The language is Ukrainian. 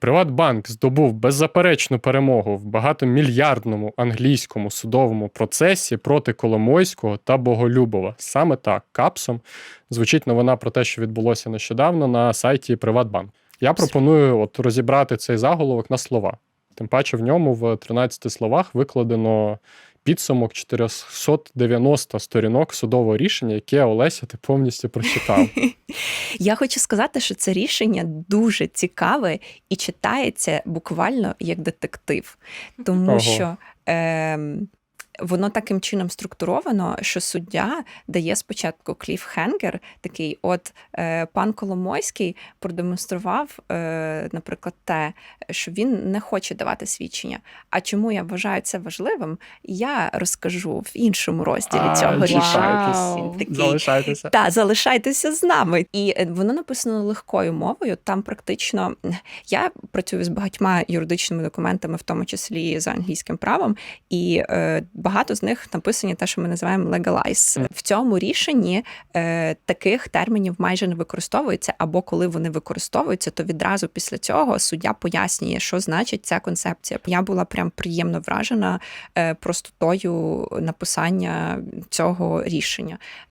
Приватбанк здобув беззаперечну перемогу в багатомільярдному англійському судовому процесі проти Коломойського та Боголюбова. Саме так капсом звучить новина про те, що відбулося нещодавно на сайті Приватбанк. Я пропоную от розібрати цей заголовок на слова. Тим паче в ньому в 13 словах викладено підсумок 490 сторінок судового рішення, яке Олеся ти повністю прочитав. Я хочу сказати, що це рішення дуже цікаве і читається буквально як детектив, тому Ого. що. Е, Воно таким чином структуровано, що суддя дає спочатку кліфхенгер, такий: от е, пан Коломойський продемонстрував, е, наприклад, те, що він не хоче давати свідчення. А чому я вважаю це важливим, я розкажу в іншому розділі А, цього рішення. Залишайтеся. та залишайтеся з нами. І е, воно написано легкою мовою. Там практично я працюю з багатьма юридичними документами, в тому числі за англійським правом, і е, багато з них написані те, що ми називаємо legalize. В цьому рішенні е, таких термінів майже не використовується, або коли вони використовуються, то відразу після цього суддя пояснює, що значить ця концепція. Я була прям приємно вражена е, простотою написання цього рішення.